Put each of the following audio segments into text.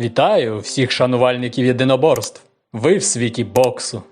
Вітаю всіх шанувальників єдиноборств. Ви в світі боксу.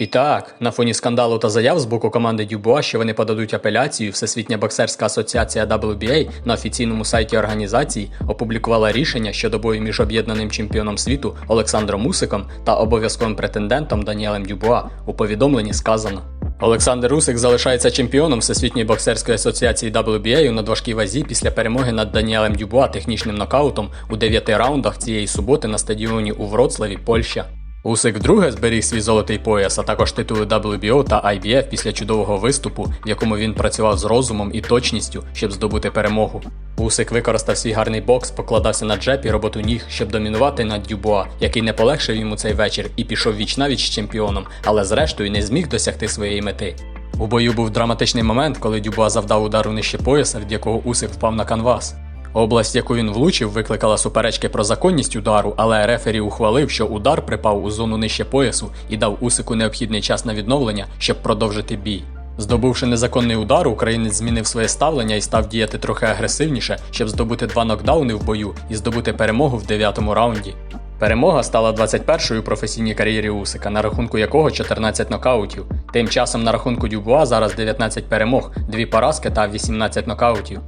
І так, на фоні скандалу та заяв з боку команди Дюбуа, що вони подадуть апеляцію, Всесвітня боксерська асоціація WBA на офіційному сайті організації опублікувала рішення щодо бою між об'єднаним чемпіоном світу Олександром Усиком та обов'язковим претендентом Даніелем Дюбуа. У повідомленні сказано. Олександр Усик залишається чемпіоном Всесвітньої боксерської асоціації WBA у надважкій вазі після перемоги над Даніелем Дюбуа технічним нокаутом у дев'яти раундах цієї суботи на стадіоні у Вроцлаві, Польща. Усик вдруге зберіг свій золотий пояс, а також титули WBO та IBF після чудового виступу, в якому він працював з розумом і точністю, щоб здобути перемогу. Усик використав свій гарний бокс, покладався на джеб і роботу ніг, щоб домінувати над Дюбуа, який не полегшив йому цей вечір і пішов віч-навіч з чемпіоном, але зрештою не зміг досягти своєї мети. У бою був драматичний момент, коли Дюбуа завдав удару нижче пояса, від якого Усик впав на канвас. Область, яку він влучив, викликала суперечки про законність удару, але рефері ухвалив, що удар припав у зону нижче поясу і дав Усику необхідний час на відновлення, щоб продовжити бій. Здобувши незаконний удар, українець змінив своє ставлення і став діяти трохи агресивніше, щоб здобути два нокдауни в бою і здобути перемогу в дев'ятому раунді. Перемога стала 21-ю у професійній кар'єрі Усика, на рахунку якого 14 нокаутів. Тим часом на рахунку Дюбуа зараз 19 перемог, 2 поразки та 18 нокаутів.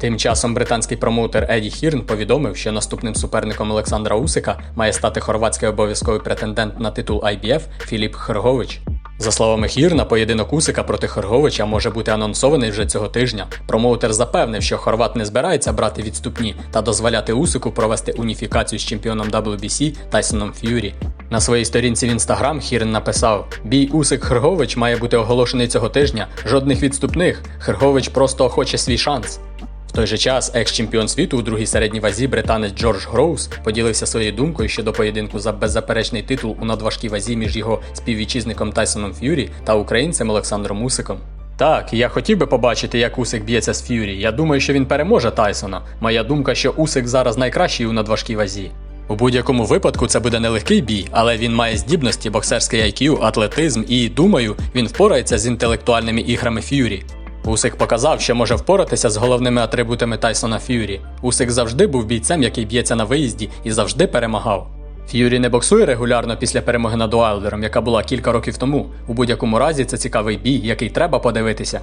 Тим часом британський промоутер Еді Хірн повідомив, що наступним суперником Олександра Усика має стати хорватський обов'язковий претендент на титул IBF Філіп Хергович. За словами Хірна, поєдинок Усика проти Херговича може бути анонсований вже цього тижня. Промоутер запевнив, що хорват не збирається брати відступні та дозволяти Усику провести уніфікацію з чемпіоном WBC Тайсоном Ф'юрі. На своїй сторінці в інстаграм Хірн написав: Бій Усик Хергович має бути оголошений цього тижня. Жодних відступних. Хергович просто хоче свій шанс. Той же час екс-чемпіон світу у другій середній вазі британець Джордж Гроус поділився своєю думкою щодо поєдинку за беззаперечний титул у надважкій вазі між його співвітчизником Тайсоном Ф'юрі та українцем Олександром Усиком. Так, я хотів би побачити, як Усик б'ється з Ф'юрі. Я думаю, що він переможе Тайсона. Моя думка, що Усик зараз найкращий у надважкій вазі. У будь-якому випадку це буде нелегкий бій, але він має здібності, боксерський IQ, атлетизм і, думаю, він впорається з інтелектуальними іграми Ф'юрі. Усик показав, що може впоратися з головними атрибутами Тайсона Ф'юрі. Усик завжди був бійцем, який б'ється на виїзді і завжди перемагав. Ф'юрі не боксує регулярно після перемоги над Уайлдером, яка була кілька років тому. У будь-якому разі це цікавий бій, який треба подивитися.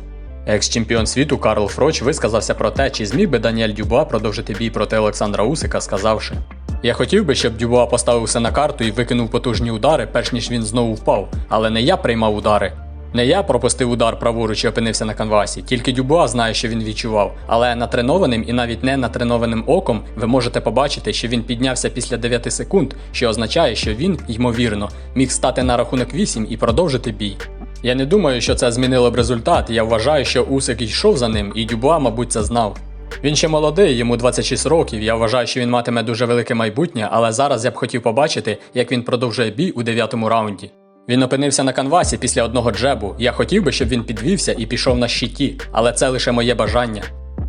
Екс-чемпіон світу Карл Фроч висказався про те, чи зміг би Даніель Дюбуа продовжити бій проти Олександра Усика, сказавши: Я хотів би, щоб Дюбуа поставив все на карту і викинув потужні удари, перш ніж він знову впав. Але не я приймав удари. Не я пропустив удар праворуч і опинився на канвасі, тільки Дюбуа знає, що він відчував. Але натренованим і навіть не натренованим оком ви можете побачити, що він піднявся після 9 секунд, що означає, що він, ймовірно, міг стати на рахунок 8 і продовжити бій. Я не думаю, що це змінило б результат. Я вважаю, що Усик йшов за ним, і Дюбуа, мабуть, це знав. Він ще молодий, йому 26 років. Я вважаю, що він матиме дуже велике майбутнє, але зараз я б хотів побачити, як він продовжує бій у дев'ятому раунді. Він опинився на канвасі після одного джебу. Я хотів би, щоб він підвівся і пішов на щиті, але це лише моє бажання.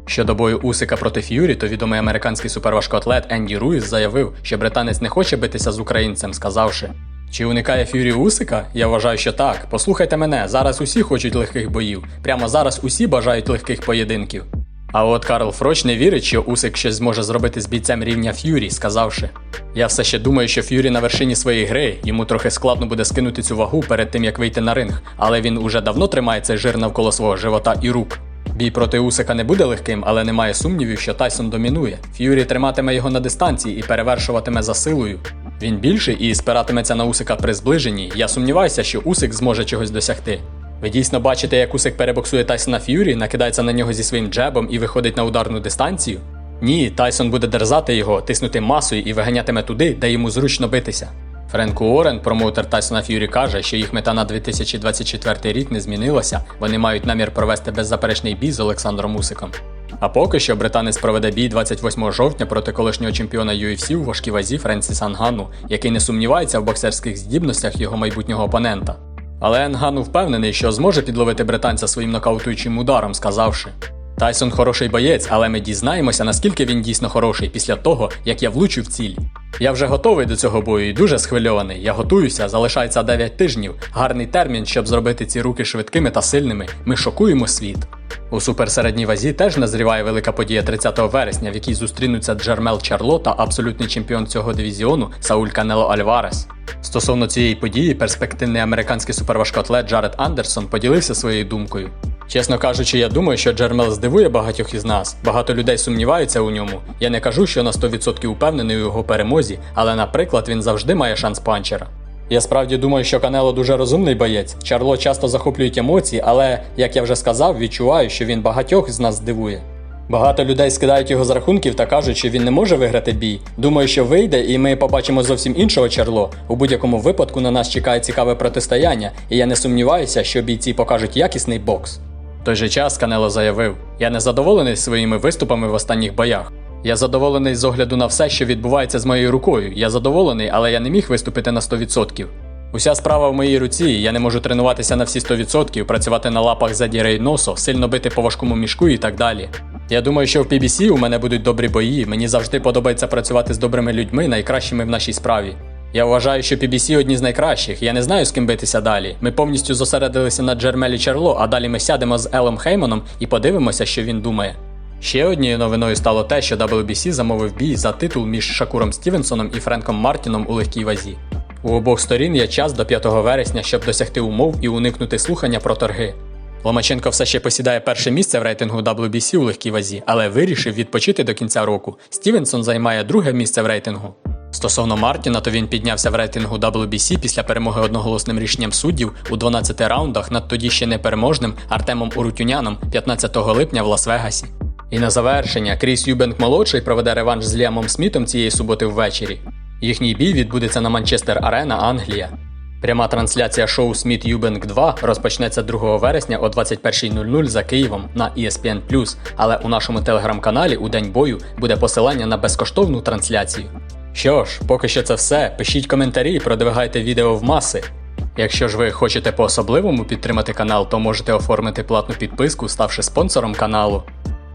Щодо бою Усика проти Ф'юрі, то відомий американський суперважкоатлет Енді Руїс заявив, що британець не хоче битися з українцем, сказавши: Чи уникає Ф'юрі Усика? Я вважаю, що так. Послухайте мене, зараз усі хочуть легких боїв. Прямо зараз усі бажають легких поєдинків. А от Карл Фроч не вірить, що Усик щось зможе зробити з бійцем рівня Ф'юрі, сказавши: Я все ще думаю, що Ф'юрі на вершині своєї гри, йому трохи складно буде скинути цю вагу перед тим, як вийти на ринг, але він уже давно тримає цей жир навколо свого живота і рук. Бій проти Усика не буде легким, але немає сумнівів, що Тайсон домінує. Ф'юрі триматиме його на дистанції і перевершуватиме за силою. Він більший і спиратиметься на Усика при зближенні. Я сумніваюся, що Усик зможе чогось досягти. Ви дійсно бачите, як Усик перебоксує Тайсона Ф'юрі, накидається на нього зі своїм джебом і виходить на ударну дистанцію? Ні, Тайсон буде дерзати його, тиснути масою і виганятиме туди, де йому зручно битися. Френк Уоррен, промоутер Тайсона Ф'юрі, каже, що їх мета на 2024 рік не змінилася, вони мають намір провести беззаперечний бій з Олександром Усиком. А поки що британець проведе бій 28 жовтня проти колишнього чемпіона UFC у важкій вазі Френсіса Ангану, який не сумнівається в боксерських здібностях його майбутнього опонента. Але Енгану впевнений, що зможе підловити британця своїм нокаутуючим ударом, сказавши: Тайсон хороший боєць, але ми дізнаємося, наскільки він дійсно хороший після того, як я влучу в ціль. Я вже готовий до цього бою і дуже схвильований. Я готуюся, залишається 9 тижнів. Гарний термін, щоб зробити ці руки швидкими та сильними. Ми шокуємо світ. У суперсередній вазі теж назріває велика подія 30 вересня, в якій зустрінуться Джермел Чарло та абсолютний чемпіон цього дивізіону Сауль Канело Альварес. Стосовно цієї події, перспективний американський суперважкоатлет Джаред Андерсон поділився своєю думкою. Чесно кажучи, я думаю, що Джермел здивує багатьох із нас. Багато людей сумніваються у ньому. Я не кажу, що на 100% упевнений у його перемозі, але, наприклад, він завжди має шанс панчера. Я справді думаю, що Канело дуже розумний боєць. Чарло часто захоплюють емоції, але, як я вже сказав, відчуваю, що він багатьох з нас здивує. Багато людей скидають його з рахунків та кажуть, що він не може виграти бій. Думаю, що вийде, і ми побачимо зовсім іншого Чарло. У будь-якому випадку на нас чекає цікаве протистояння, і я не сумніваюся, що бійці покажуть якісний бокс. В той же час Канело заявив: Я не задоволений своїми виступами в останніх боях. Я задоволений з огляду на все, що відбувається з моєю рукою. Я задоволений, але я не міг виступити на 100%. Уся справа в моїй руці, я не можу тренуватися на всі 100%, працювати на лапах заді Рейносо, сильно бити по важкому мішку і так далі. Я думаю, що в PBC у мене будуть добрі бої. Мені завжди подобається працювати з добрими людьми, найкращими в нашій справі. Я вважаю, що PBC одні з найкращих. Я не знаю, з ким битися далі. Ми повністю зосередилися на Джермелі Чарло, а далі ми сядемо з Елом Хейманом і подивимося, що він думає. Ще однією новиною стало те, що WBC замовив бій за титул між Шакуром Стівенсоном і Френком Мартіном у легкій вазі. У обох сторін є час до 5 вересня, щоб досягти умов і уникнути слухання про торги. Ломаченко все ще посідає перше місце в рейтингу WBC у легкій вазі, але вирішив відпочити до кінця року. Стівенсон займає друге місце в рейтингу. Стосовно Мартіна, то він піднявся в рейтингу WBC після перемоги одноголосним рішенням суддів у 12 раундах над тоді ще непереможним Артемом Урутюняном 15 липня в Лас-Вегасі. І на завершення Кріс Юбенк молодший проведе реванш з Ліамом Смітом цієї суботи ввечері. Їхній бій відбудеться на Манчестер Арена, Англія. Пряма трансляція шоу Сміт Юбенк 2 розпочнеться 2 вересня о 21.00 за Києвом на ESPN+, але у нашому телеграм-каналі у день бою буде посилання на безкоштовну трансляцію. Що ж, поки що це все. Пишіть коментарі продвигайте відео в маси. Якщо ж ви хочете по-особливому підтримати канал, то можете оформити платну підписку, ставши спонсором каналу.